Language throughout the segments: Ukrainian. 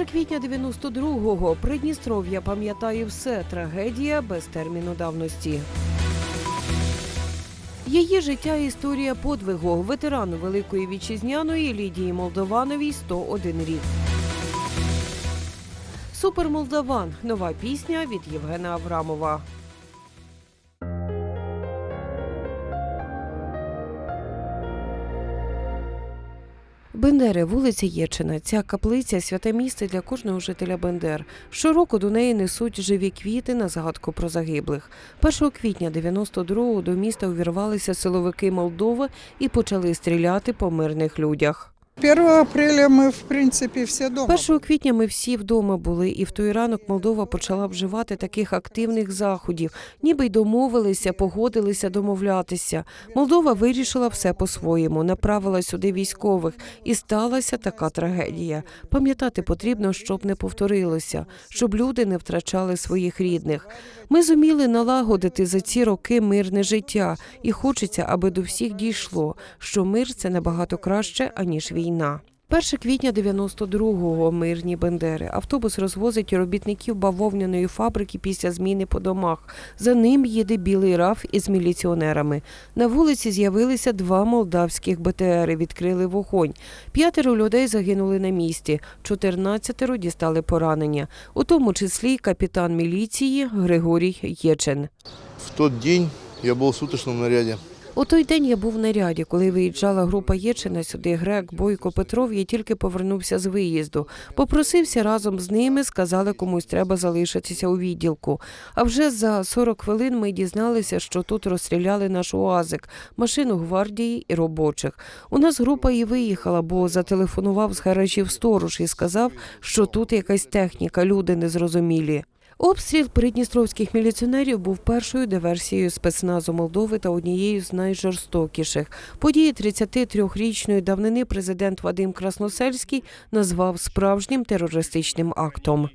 1 квітня 92-го Придністров'я пам'ятає все. Трагедія без терміну давності. Її життя історія подвигу ветерану Великої вітчизняної Лідії Молдовановій 101 рік. Супер Молдаван. Нова пісня від Євгена Аврамова. Бендери, вулиця Єчина. Ця каплиця святе місце для кожного жителя Бендер. Щороку до неї несуть живі квіти на згадку про загиблих. 1 квітня 92-го до міста увірвалися силовики Молдови і почали стріляти по мирних людях. 1 апреля в принципе, все дома. 1 квітня ми всі вдома були, і в той ранок Молдова почала вживати таких активних заходів, ніби й домовилися, погодилися домовлятися. Молдова вирішила все по-своєму, направила сюди військових, і сталася така трагедія. Пам'ятати потрібно, щоб не повторилося, щоб люди не втрачали своїх рідних. Ми зуміли налагодити за ці роки мирне життя, і хочеться, аби до всіх дійшло, що мир це набагато краще аніж війна. 1 квітня 92-го мирні бендери. Автобус розвозить робітників бавовняної фабрики після зміни по домах. За ним їде білий раф із міліціонерами. На вулиці з'явилися два молдавських БТРи. Відкрили вогонь. П'ятеро людей загинули на місці. 14 дістали поранення, у тому числі капітан міліції Григорій Єчен. В тот день я был в суточном наряде. У той день я був в наряді, коли виїжджала група Єчина сюди. Грек, Бойко, Петров. Я тільки повернувся з виїзду. Попросився разом з ними. Сказали, комусь треба залишитися у відділку. А вже за 40 хвилин ми дізналися, що тут розстріляли наш уазик, машину гвардії і робочих. У нас група і виїхала, бо зателефонував з гаражів сторож і сказав, що тут якась техніка, люди незрозумілі. Обстріл придністровських міліціонерів був першою диверсією спецназу Молдови та однією з найжорстокіших. Події 33-річної давнини президент Вадим Красносельський назвав справжнім терористичним актом.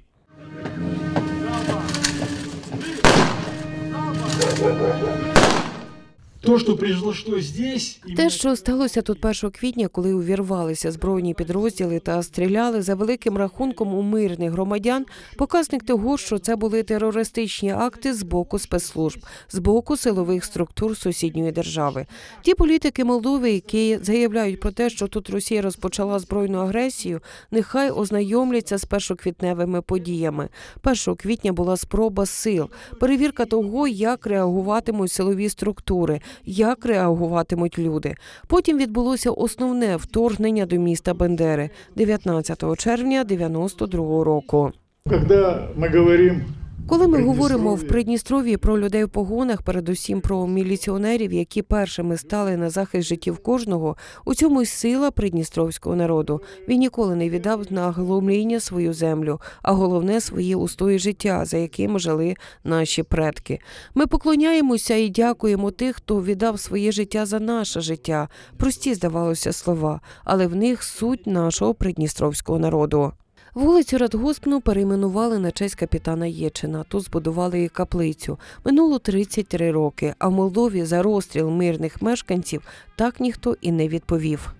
То, произошло здесь, Те, що сталося тут 1 квітня, коли увірвалися збройні підрозділи та стріляли за великим рахунком у мирних громадян, показник того, що це були терористичні акти з боку спецслужб, з боку силових структур сусідньої держави. Ті політики Молдови, які заявляють про те, що тут Росія розпочала збройну агресію, нехай ознайомляться з першоквітневими подіями. 1 квітня була спроба сил, перевірка того, як реагуватимуть силові структури, як реагуватимуть люди. Потім відбулося основне вторгнення до міста Бендери 19 червня 92 року. Коли ми говорим Коли ми говоримо в. Придністров'ї про людей в погонах, передусім про міліціонерів, які першими стали на захист життів кожного, у цьому й сила придністровського народу. Він ніколи не віддав на глумління свою землю, а головне свої устої життя, за якими жили наші предки. Ми поклоняємося і дякуємо тих, хто віддав своє життя за наше життя. Прості здавалося слова, але в них суть нашого придністровського народу. Вулицю Радгоспну перейменували на честь капітана Єчина. Тут збудували і каплицю. Минуло 33 роки, а в Молдові за розстріл мирних мешканців так ніхто і не відповів.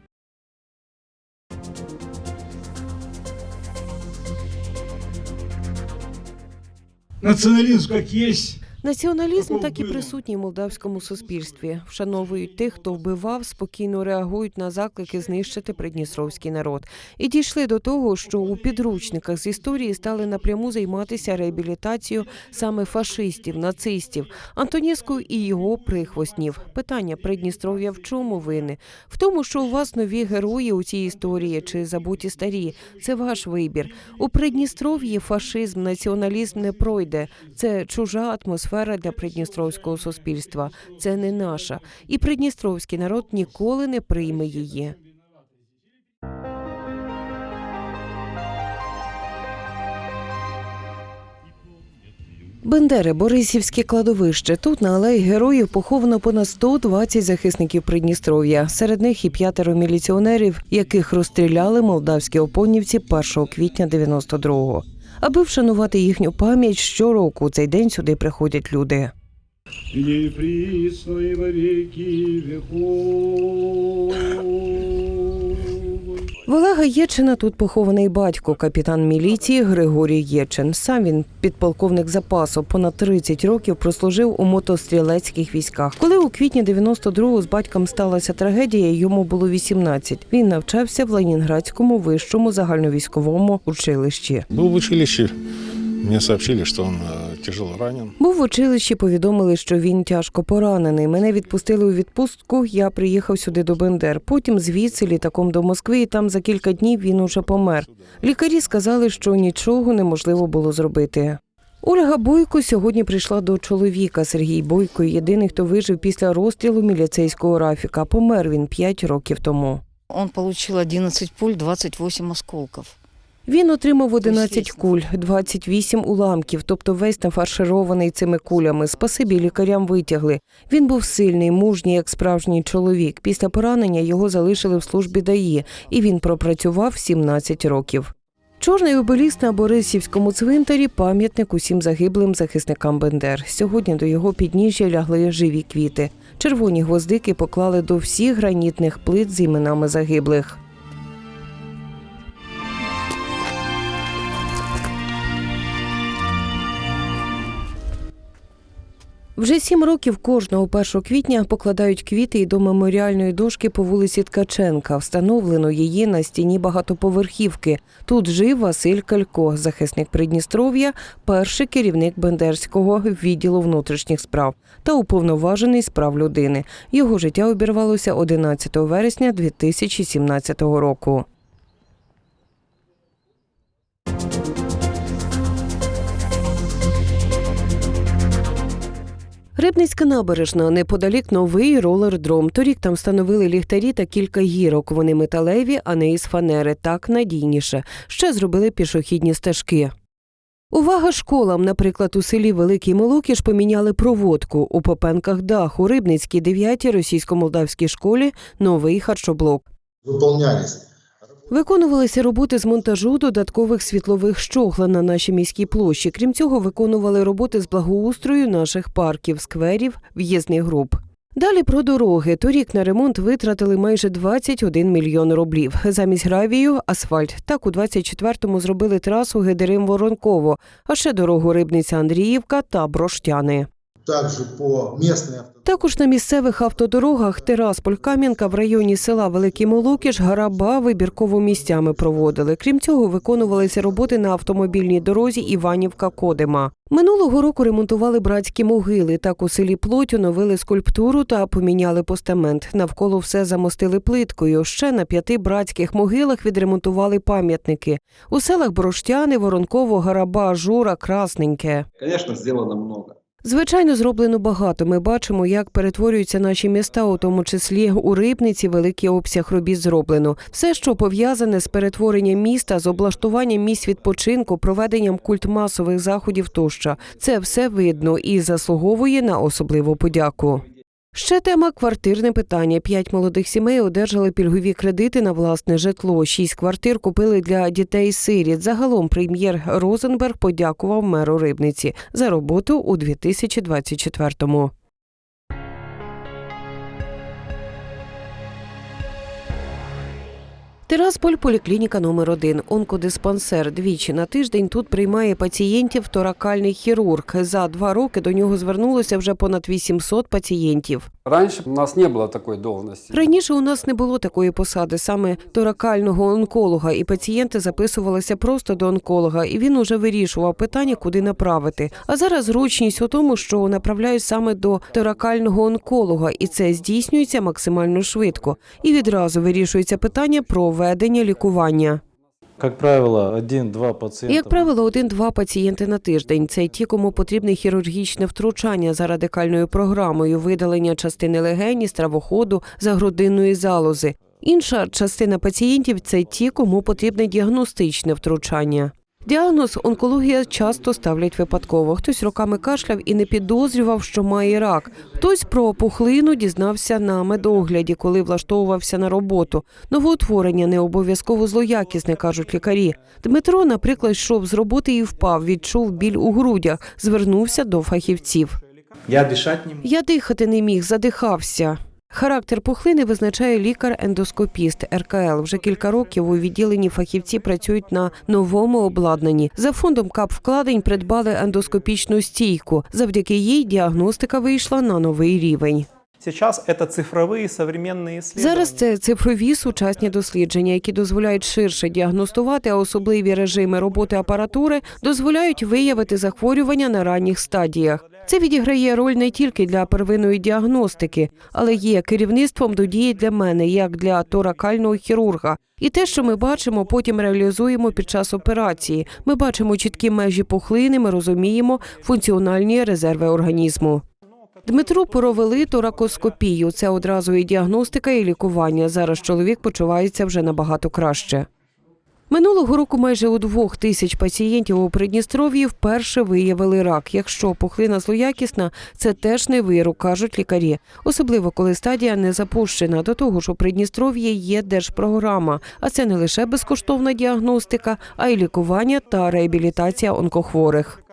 Націоналізм як есть, Націоналізм так і присутній в молдавському суспільстві. Вшановують тих, хто вбивав, спокійно реагують на заклики знищити придністровський народ. І дійшли до того, що у підручниках з історії стали напряму займатися реабілітацією саме фашистів, нацистів, Антонєску і його прихвостнів. Питання Придністров'я в чому вини? В тому, що у вас нові герої у цій історії чи забуті старі. Це ваш вибір. У Придністров'ї фашизм, націоналізм не пройде. Це чужа атмосфера для придністровського суспільства. Це не наша. І придністровський народ ніколи не прийме її. Бендери, Борисівське кладовище. Тут на алеї героїв поховано понад 120 захисників Придністров'я. Серед них і п'ятеро міліціонерів, яких розстріляли молдавські опонівці 1 квітня 92-го. Аби вшанувати їхню пам'ять, щороку у цей день сюди приходять люди. во веки веков. В Олега Єчина тут похований батько, капітан міліції Григорій Єчин. Сам він підполковник запасу. Понад 30 років прослужив у мотострілецьких військах. Коли у квітні 92-го з батьком сталася трагедія, йому було 18. Він навчався в Ленінградському вищому загальновійськовому училищі. Був в училище. Мне сообщили, что он э, тяжело ранен. Був в училищі, повідомили, що він тяжко поранений. Мене відпустили у відпустку. Я приїхав сюди до Бендер. Потім звідси літаком до Москви, і там за кілька днів він уже помер. Лікарі сказали, що нічого неможливо було зробити. Ольга Бойко сьогодні прийшла до чоловіка. Сергій Бойко єдиний, хто вижив після розстрілу міліцейського Рафіка. Помер він 5 років тому. Он получил 11 пуль, 28 осколков. Він отримав 11 куль, 28 уламків, тобто весь нафарширований цими кулями. Спасибі лікарям витягли. Він був сильний, мужній, як справжній чоловік. Після поранення його залишили в службі ДАІ, і він пропрацював 17 років. Чорний обеліск на Борисівському цвинтарі пам'ятник усім загиблим захисникам Бендер. Сьогодні до його підніжжя лягли живі квіти. Червоні гвоздики поклали до всіх гранітних плит з іменами загиблих. Вже сім років кожного 1 квітня покладають квіти і до меморіальної дошки по вулиці Ткаченка. Встановлено її на стіні багатоповерхівки. Тут жив Василь Калько, захисник Придністров'я, перший керівник Бендерського відділу внутрішніх справ та уповноважений з прав людини. Його життя обірвалося 11 вересня 2017 року. Рибницька набережна неподалік новий ролер-дром. Торік там встановили ліхтарі та кілька гірок. Вони металеві, а не із фанери. Так надійніше. Ще зробили пішохідні стежки. Увага школам, наприклад, у селі Великий Молокіш поміняли проводку. У Попенках дах у Рибницькій 9-й російсько-молдавській школі новий харчоблок. выполнялись. Виконувалися роботи з монтажу додаткових світлових щогла на нашій міській площі. Крім цього, виконували роботи з благоустрою наших парків, скверів, в'їзних груп. Далі про дороги. Торік на ремонт витратили майже 21 мільйон рублів. Замість гравію – асфальт. Так у 24-му зробили трасу Гедерим-Воронково, а ще дорогу Рибниця-Андріївка та Броштяни. Также по местной Також на місцевих автодорогах Тирасполь-Кам'янка в районі села Великий Молокіш Гараба вибірково місцями проводили. Крім цього, виконувалися роботи на автомобільній дорозі Іванівка-Кодима. Минулого року ремонтували братські могили. Так у селі Плоть оновили скульптуру та поміняли постамент. Навколо все замостили плиткою. Ще на п'яти братських могилах відремонтували пам'ятники. У селах Броштяни, Воронково, Гараба, Жура, Красненьке. Конечно, сделано много. Звичайно, зроблено багато. Ми бачимо, як перетворюються наші міста, у тому числі у рибниці великий обсяг робіт зроблено. Все, що пов'язане з перетворенням міста, з облаштуванням місць відпочинку, проведенням культмасових заходів тощо. Це все видно і заслуговує на особливу подяку. Ще тема квартирне питання. П'ять молодих сімей одержали пільгові кредити на власне житло. Шість квартир купили для дітей сиріт. Загалом прем'єр Розенберг подякував меру Рибниці за роботу у 2024-му. Тирасполь поліклініка номер 1 онкодиспансер. Двічі на тиждень тут приймає пацієнтів торакальний хірург. За два роки до нього звернулося вже понад 800 пацієнтів. Раньше у нас не было такой должности. Раніше у нас не було такої посади, саме торакального онколога, і пацієнти записувалися просто до онколога, і він уже вирішував питання, куди направити. А зараз зручність у тому, що направляють саме до торакального онколога, і це здійснюється максимально швидко. І відразу вирішується питання про ведення лікування. Как правило, один-два пациента. Як правило, один-два пацієнти на тиждень. Це ті, кому потрібне хірургічне втручання за радикальною програмою видалення частини легені, стравоходу, загрудинної залози. Інша частина пацієнтів це ті, кому потрібне діагностичне втручання. Діагноз онкологія часто ставлять випадково. Хтось роками кашляв і не підозрював, що має рак. Хтось про пухлину дізнався на медогляді, коли влаштовувався на роботу. Новоутворення не обов'язково злоякісне, кажуть лікарі. Дмитро, наприклад, йшов з роботи і впав, відчув біль у грудях, звернувся до фахівців. Я дихати не міг, задихався. Характер пухлини визначає лікар-ендоскопіст РКЛ. Вже кілька років у відділенні фахівці працюють на новому обладнанні. За фондом КАП вкладень придбали ендоскопічну стійку. Завдяки їй діагностика вийшла на новий рівень. Сейчас это цифровые современные исследования. Зараз це цифрові сучасні дослідження, які дозволяють ширше діагностувати, а особливі режими роботи апаратури дозволяють виявити захворювання на ранніх стадіях. Це відіграє роль не тільки для первинної діагностики, але є керівництвом до дії для мене, як для торакального хірурга. І те, що ми бачимо, потім реалізуємо під час операції. Ми бачимо чіткі межі пухлини, ми розуміємо функціональні резерви організму. Дмитру провели торакоскопію. Це одразу і діагностика, і лікування. Зараз чоловік почувається вже набагато краще. Минулого року майже у двох тисяч пацієнтів у Придністров'ї вперше виявили рак. Якщо пухлина злоякісна, це теж не вирок, кажуть лікарі. Особливо коли стадія не запущена. До того ж, у Придністров'ї є держпрограма, а це не лише безкоштовна діагностика, а й лікування та реабілітація онкохворих.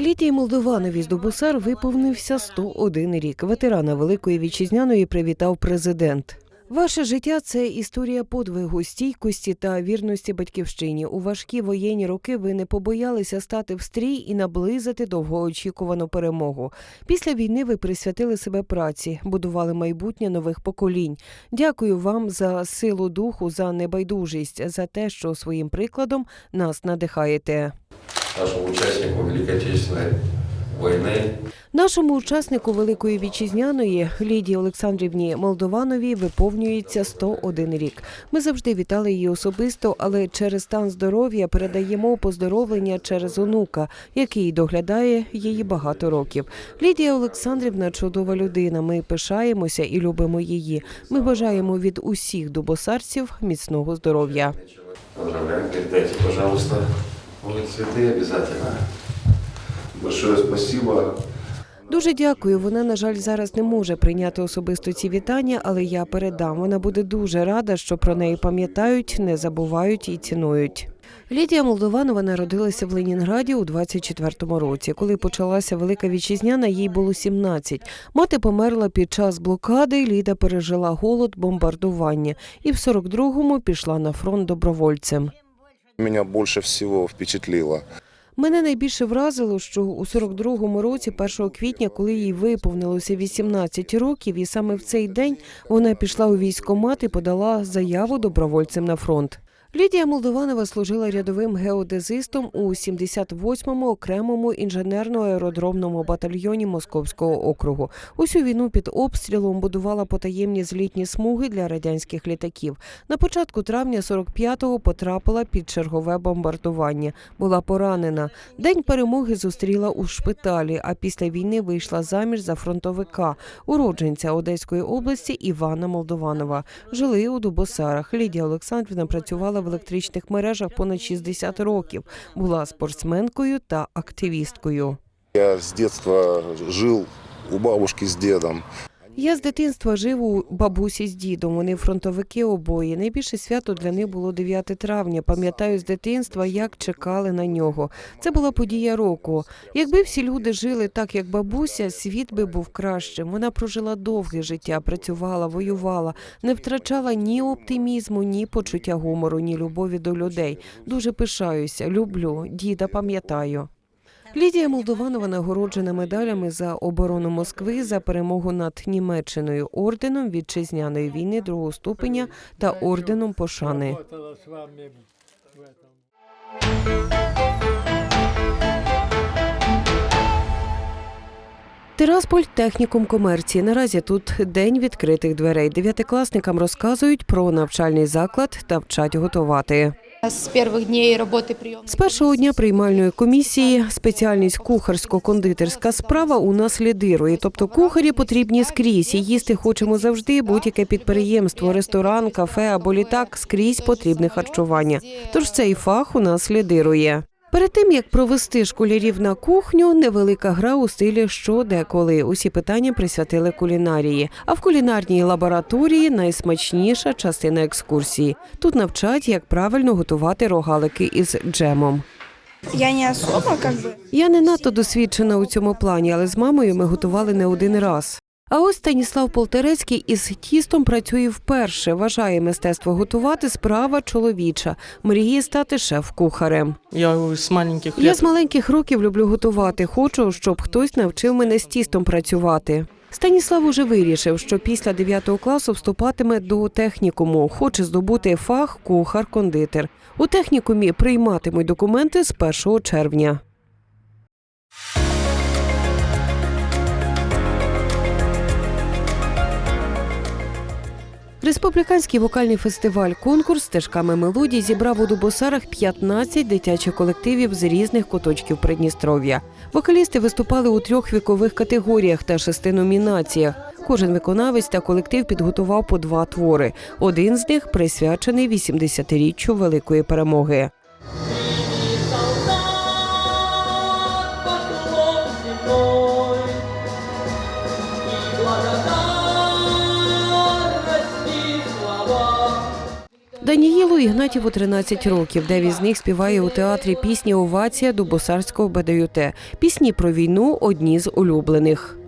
Лідії Молдованові з Дубосар виповнився 101 рік. Ветерана Великої вітчизняної привітав президент. Ваше життя це історія подвигу, стійкості та вірності батьківщині. У важкі воєнні роки ви не побоялися стати в стрій і наблизити довгоочікувану перемогу. Після війни ви присвятили себе праці, будували майбутнє нових поколінь. Дякую вам за силу духу, за небайдужість, за те, що своїм прикладом нас надихаєте. Нашему участнику Великой Отечественной войны. Нашому учаснику Великої вітчизняної Лідії Олександрівні Молдовановій виповнюється 101 рік. Ми завжди вітали її особисто, але через стан здоров'я передаємо поздоровлення через онука, який доглядає її багато років. Лідія Олександрівна чудова людина. Ми пишаємося і любимо її. Ми бажаємо від усіх дубосарців міцного здоров'я. Поздравляем, передайте, пожалуйста, вот цветы обязательно. Большое спасибо. Дуже дякую. Вона, на жаль, зараз не може прийняти особисто ці вітання, але я передам. Вона буде дуже рада, що про неї пам'ятають, не забувають і цінують. Лідія Молдованова народилася в Ленінграді у 24-му році. Коли почалася велика вітчизняна, їй було 17. Мати померла під час блокади. Ліда пережила голод, бомбардування, і в 42-му пішла на фронт добровольцем. Меня больше всего впечатлило. Мене найбільше вразило, що у 42-му році, 1 квітня, коли їй виповнилося 18 років, і саме в цей день вона пішла у військкомат і подала заяву добровольцем на фронт. Лідія Молдованова служила рядовим геодезистом у 78-му окремому інженерно-аеродромному батальйоні Московського округу. Усю війну під обстрілом будувала потаємні злітні смуги для радянських літаків. На початку травня 45-го потрапила під чергове бомбардування. Була поранена. День перемоги зустріла у шпиталі, а після війни вийшла заміж за фронтовика, уродженця Одеської області Івана Молдованова. Жили у Дубосарах. Лідія Олександрівна працювала в електричних мережах понад 60 років. Була спортсменкою та активісткою. Я з детства жив у бабушки з дедом. Я з дитинства жив у бабусі з дідом. Вони фронтовики обоє. Найбільше свято для них було 9 травня. Пам'ятаю з дитинства, як чекали на нього. Це була подія року. Якби всі люди жили так, як бабуся, світ би був кращим. Вона прожила довге життя, працювала, воювала, не втрачала ні оптимізму, ні почуття гумору, ні любові до людей. Дуже пишаюся, люблю. Діда пам'ятаю. Лідія Молдованова нагороджена медалями за оборону Москви за перемогу над Німеччиною, орденом вітчизняної війни другого ступеня та орденом пошани. Тирасполь технікум комерції. Наразі тут день відкритих дверей. Дев'ятикласникам розказують про навчальний заклад та вчать готувати. З перших днів роботи прийом. З першого дня приймальної комісії спеціальність кухарсько-кондитерська справа у нас лідирує. Тобто кухарі потрібні скрізь. Їсти хочемо завжди. Будь-яке підприємство, ресторан, кафе або літак скрізь потрібне харчування. Тож цей фах у нас лідирує. Перед тим як провести школярів на кухню, невелика гра у стилі що де коли. Усі питання присвятили кулінарії. А в кулінарній лабораторії найсмачніша частина екскурсії. Тут навчать, як правильно готувати рогалики із джемом. Я не особо как бы. Я не надто досвідчена у цьому плані, але з мамою ми готували не один раз. А ось Станіслав Полтерецький із тістом працює вперше. Вважає мистецтво готувати справа чоловіча. Мріє стати шеф-кухарем. Я с маленьких Я з маленьких років люблю готувати. Хочу, щоб хтось навчив мене з тістом працювати. Станіслав уже вирішив, що після 9 класу вступатиме до технікуму. Хоче здобути фах кухар-кондитер. У технікумі прийматимуть документи з 1 червня. Республіканський вокальний фестиваль конкурс стежками мелодій зібрав у Дубосарах 15 дитячих колективів з різних куточків Придністров'я. Вокалісти виступали у трьох вікових категоріях та шести номінаціях. Кожен виконавець та колектив підготував по два твори. Один з них присвячений 80-річчю великої перемоги. Даніїлу Ігнатіву 13 років. Дев'ять з них співає у театрі пісні Овація Дубосарського БДЮТ. Пісні про війну одні з улюблених.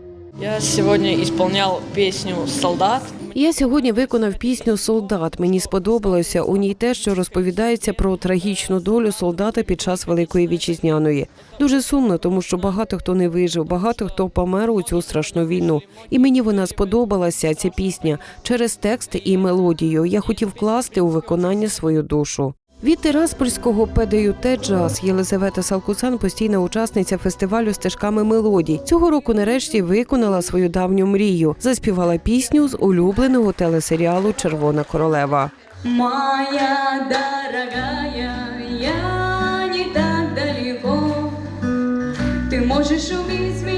Я сьогодні виконував пісню «Солдат». Я сьогодні виконав пісню Солдат. Мені сподобалося у ній те, що розповідається про трагічну долю солдата під час Великої вітчизняної. Дуже сумно, тому що багато хто не вижив, багато хто помер у цю страшну війну. І мені вона сподобалася ця пісня через текст і мелодію. Я хотів вкласти у виконання свою душу. Від Тираспольського ПДЮТ «Джаз» Єлизавета Салкусан постійна учасниця фестивалю стежками мелодій. Цього року нарешті виконала свою давню мрію. Заспівала пісню з улюбленого телесеріалу Червона королева. Моя дорогая, я не так далеко. Ты можешь убить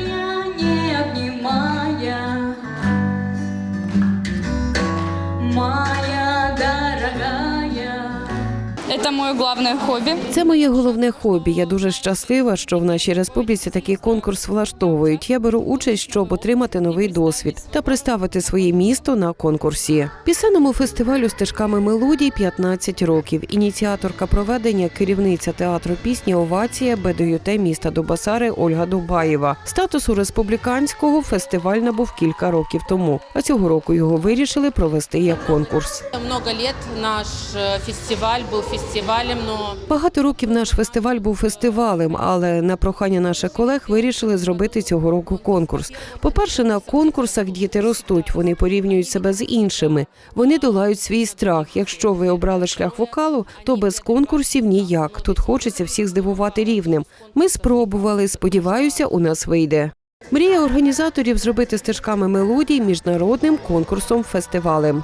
Это мое главное хобби. Це моє головне хобі. Я дуже щаслива, що в нашій республіці такий конкурс влаштовують. Я беру участь, щоб отримати новий досвід та представити своє місто на конкурсі. Пісенному фестивалю стежками мелодій 15 років. Ініціаторка проведення керівниця театру пісні Овація БДЮТ міста Дубасари Ольга Дубаєва. Статусу республіканського фестиваль набув кілька років тому. А цього року його вирішили провести як конкурс. Много лет наш э, фестиваль был фестивалем, но Багато років наш фестиваль був фестивалем, але на прохання наших колег вирішили зробити цього року конкурс. По-перше, на конкурсах діти ростуть, вони порівнюють себе з іншими. Вони долають свій страх. Якщо ви обрали шлях вокалу, то без конкурсів ніяк. Тут хочеться всіх здивувати рівнем. Ми спробували. Сподіваюся, у нас вийде. Мрія організаторів зробити стежками мелодій міжнародним конкурсом фестивалем.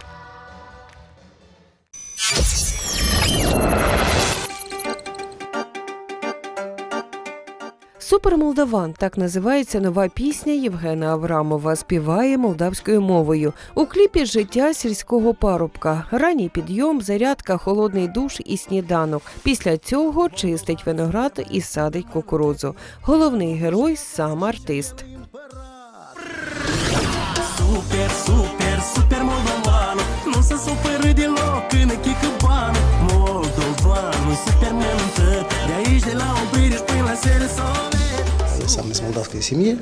Супер Молдаван так називається нова пісня Євгена Аврамова. Співає молдавською мовою. У кліпі життя сільського парубка. Ранній підйом, зарядка, холодний душ і сніданок. Після цього чистить виноград і садить кукурудзу. Головний герой сам артист. Супер, супер, супер Молдован. Ну să superi deloc în echicăban Moldovan, un superman în tăt De aici de la Opriș până la Seresole Я сам из молдавской семьи,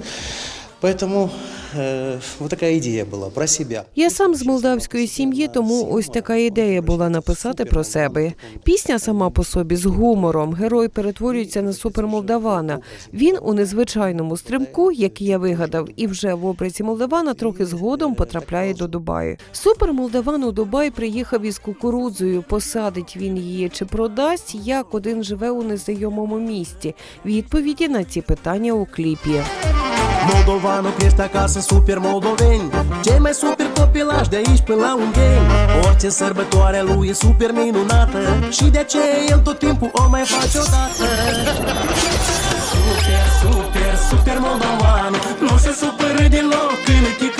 поэтому э, вот такая идея была про себя. Я сам з молдавської сім'ї, тому ось така ідея була написати про себе. Пісня сама по собі з гумором. Герой перетворюється на супермолдавана. Він у незвичайному стримку, який я вигадав, і вже в образі молдавана трохи згодом потрапляє до Дубаю. Супермолдаван у Дубай приїхав із кукурудзою. Посадить він її чи продасть, як один живе у незнайомому місті. Відповіді на ці питання у кліпі. Moldovanul crește acasă super moldoveni. Cei mai super copilași de aici până la Ungheni. Orice sărbătoare a lui e super minunată. Și de aceea el tot timpul o mai face odată? Super, super, super moldovanul Nu se supără deloc când e chică bani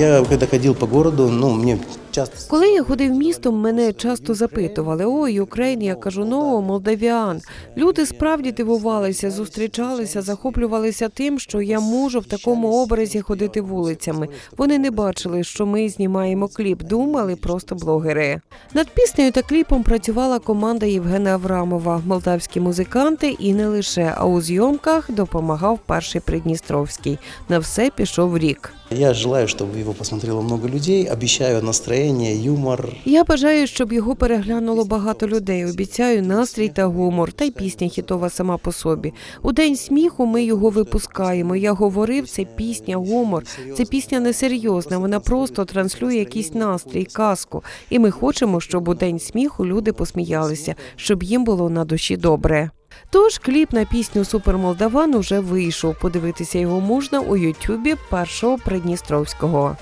Я когда ходил по городу, ну, мне часто... Коли я ходив містом, мене часто запитували: ой, Україн, я кажу, ну, молдавіан. Люди справді дивувалися, зустрічалися, захоплювалися тим, що я можу в такому образі ходити вулицями. Вони не бачили, що ми знімаємо кліп, думали просто блогери. Над піснею та кліпом працювала команда Євгена Аврамова, молдавські музиканти і не лише, а у зйомках допомагав перший Придністровський. На все пішов рік. Я желаю, чтобы его посмотрело много людей. Обещаю настроение, юмор. Я бажаю, щоб його переглянуло багато людей. Обіцяю настрій та гумор. Та й пісня хітова сама по собі. У день сміху ми його випускаємо. Я говорив, це пісня, гумор. Це пісня несерйозна. Вона просто транслює якийсь настрій, казку. І ми хочемо, щоб у день сміху люди посміялися, щоб їм було на душі добре. Тож кліп на пісню Супер Молдаван уже вийшов. Подивитися його можна у Ютубі першого Придністровського.